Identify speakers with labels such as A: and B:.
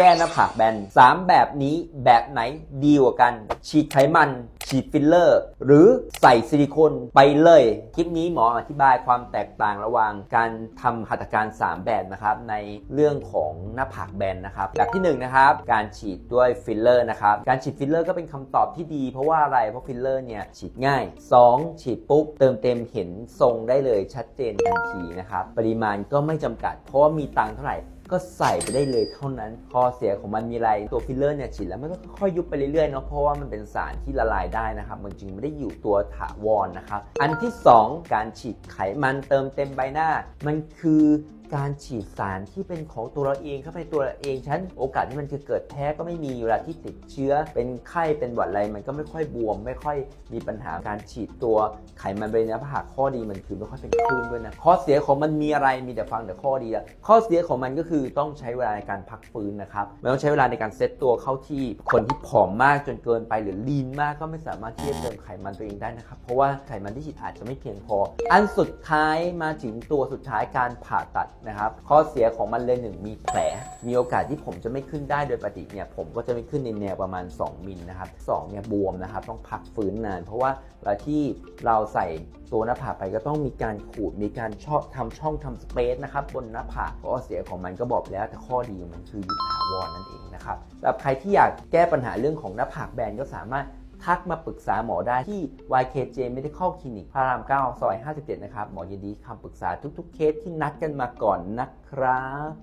A: แก้หน้าผากแบน 3 แบบนี้แบบไหนดีกว่ากัน ฉีดไขมัน ฉีดฟิลเลอร์ หรือใส่ซิลิโคนไปเลย คลิปนี้หมออธิบายความแตกต่างระหว่างการทำหัตถการ 3 แบบนะครับ ในเรื่องของหน้าผากแบนนะครับแบบที่1นนะครับ การฉีดด้วยฟิลเลอร์นะครับ การฉีดฟิลเลอร์ก็เป็นคำตอบที่ดี เพราะว่าอะไร เพราะฟิลเลอร์เนี่ยฉีดง่าย 2 ฉีดปุ๊บเติมเต็มเห็นทรงได้เลยชัดเจนทันทีนะครับ ปริมาณก็ไม่จำกัด เพราะว่ามีตังเท่าไหร่ ก็ใส่ไปได้เลยเท่านั้นข้อเสียของมันมีอะไรตัวฟิลเลอร์เนี่ยฉีดแล้วมันก็ค่อยๆยุบไปเรื่อยๆเนาะเพราะว่ามันเป็นสารที่ละลายได้นะครับมันจึงไม่ได้อยู่ตัวถาวรนะครับอันที่ 2 การฉีดไขมันเติมเต็มใบหน้า มันคือ การฉีดสารที่เป็นของตัวเราเองเข้าไปตัวเราเองฉันโอกาสที่มันจะเกิดแพ้ก็ไม่มีเวลาที่ติดเชื้อ เป็นไข้เป็นหวัดอะไรมันก็ไม่ค่อยบวม ไม่ค่อยมีปัญหาการฉีดตัวไขมันใบหน้าผากข้อดีมันคือไม่ค่อยเป็นคลื่นด้วยนะข้อเสียของมันมีอะไรมีแต่ฟังแต่ข้อดีอะข้อเสียของมันก็คือต้องใช้เวลาในการพักฟื้นนะครับมันต้องใช้เวลาในการเซตตัวเข้าที่คนที่ผอมมากจนเกินไปหรือลีนมากก็ไม่สามารถที่จะเติมไขมันตัวเองได้นะครับเพราะว่าไขมันที่ฉีดอาจจะไม่เพียงพอ อันสุดท้ายมาถึงตัวสุดท้ายการผ่าตัดนะครับข้อเสียของมันเลยหนึ่งมีแผล มีโอกาสที่ผมจะไม่ขึ้นได้โดยปกติเนี่ยผมก็จะไม่ขึ้นในแนวประมาณ 2 มิลนะครับ2เนี่ยบวมนะครับต้องพักฟื้นนาน เพราะว่าเวลาที่เราใส่ตัวหน้าผากไปก็ต้องมีการขูดมีการช่อทำช่องทำสเปซนะครับบนหน้าผากข้อเสียของมันก็บอกแล้วแต่ข้อดีมันคืออยู่ถาวรนั่นเองนะครับสำหรับใครที่อยากแก้ปัญหาเรื่องของหน้าผากแบนก็สามารถ ทักมาปรึกษาหมอได้ที่ YKJ Medical Clinic พระราม 9 ซอย 57 นะครับ หมอยินดีคำปรึกษาทุกๆ เคสที่นัดกันมาก่อนนะครับ